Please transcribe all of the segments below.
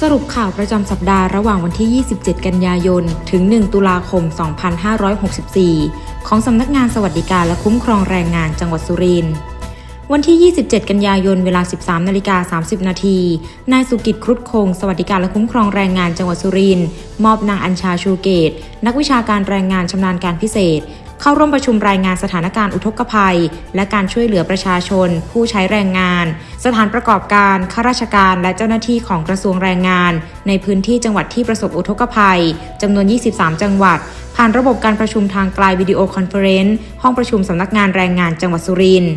สรุปข่าวประจำสัปดาห์ระหว่างวันที่ 27 กันยายน ถึง 1 ตุลาคม 2564 ของสำนักงานสวัสดิการและคุ้มครองแรงงานจังหวัดสุรินทร์วันที่ 27 กันยายน เวลา 13 นาฬิกา 30 นาที นายสุกิจครุฑคง สวัสดิการและคุ้มครองแรงงานจังหวัดสุรินทร์ มอบนางอัญชาชูเกต นักวิชาการแรงงานชำนาญการพิเศษ เข้าร่วมประชุมรายงานสถานการณ์อุทกภัย และการช่วยเหลือประชาชน ผู้ใช้แรงงาน สถานประกอบการข้าราชการและเจ้าหน้าที่ของกระทรวงแรงงาน ในพื้นที่จังหวัดที่ประสบอุทกภัยจำนวน 23 จังหวัด ผ่านระบบการประชุมทางไกลวิดีโอคอนเฟอเรนซ์ห้องประชุมสำนักงานแรงงานจังหวัดสุรินทร์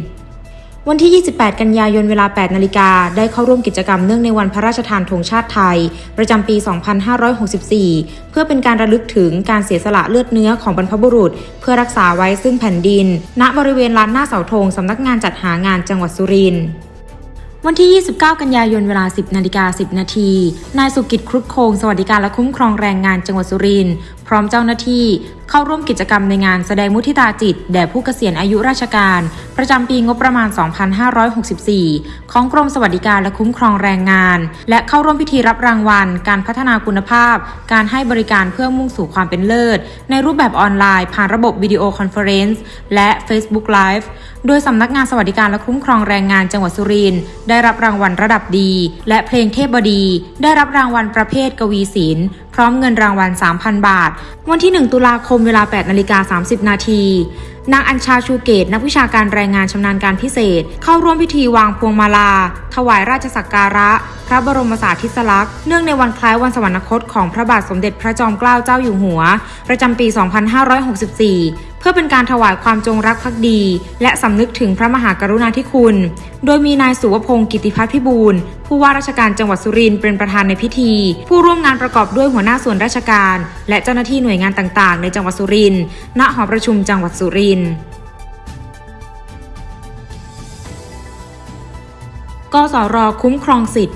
วันที่ 28 กันยายนเวลา 8 นาฬิกา ได้เข้าร่วมกิจกรรมเนื่องในวันพระราชทานธงชาติไทย ประจำปี 2564 เพื่อเป็นการระลึกถึงการเสียสละเลือดเนื้อของบรรพบุรุษ เพื่อรักษาไว้ซึ่งแผ่นดิน ณ บริเวณลานหน้าเสาธงสำนักงานจัดหางานจังหวัดสุรินทร์วันที่ 29 กันยายน เวลา 10 นาฬิกา 10 นาที นายสุกิจครุฑโคง สวัสดิการและคุ้มครองแรงงานจังหวัดสุรินทร์ พร้อมเจ้าหน้าที่เข้าร่วมกิจกรรมในงานแสดงมุทิตาจิต แด่ผู้เกษียณอายุราชการ ประจำปีงบประมาณ 2564 ของกรมสวัสดิการและคุ้มครองแรงงาน และเข้าร่วมพิธีรับรางวัล การพัฒนาคุณภาพ การให้บริการเพื่อมุ่งสู่ความเป็นเลิศ ในรูปแบบออนไลน์ ผ่านระบบวิดีโอคอนเฟอเรนซ์และ Facebook Live โดยสำนักงานสวัสดิการและคุ้มครองแรงงานจังหวัดสุรินทร์ได้รับรางวัลระดับดี และเพลงเทพบดี ได้รับรางวัลประเภทกวีศิลป์พร้อมเงินรางวัล 3,000 บาทวันที่ 1 ตุลาคมเวลา 8นาฬิกา30 นาทีนางอัญชาชูเกต นักวิชาการแรงงานชำนาญการพิเศษ เข้าร่วมพิธีวางพวงมาลา ถวายราชสักการะ พระบรมสาธิสลักษณ์เนื่องในวันคล้ายวันสวรรคตของพระบาทสมเด็จพระจอมเกล้าเจ้าอยู่หัว ประจำปี 2564 เพื่อเป็นการถวายความจงรักภักดี และสำนึกถึงพระมหากรุณาธิคุณ โดยมีนายสุวพงศ์กิติพัฒน์พิบูลผู้ว่าราชการจังหวัดสุรินทร์เป็นประธานในพิธี ผู้ร่วมงานประกอบด้วยหัวหน้าส่วนราชการ และเจ้าหน้าที่หน่วยงานต่างๆ ในจังหวัดสุรินทร์ณหอประชุมจังหวัดสุรินทร์กสรคุ้มครองสิทธิ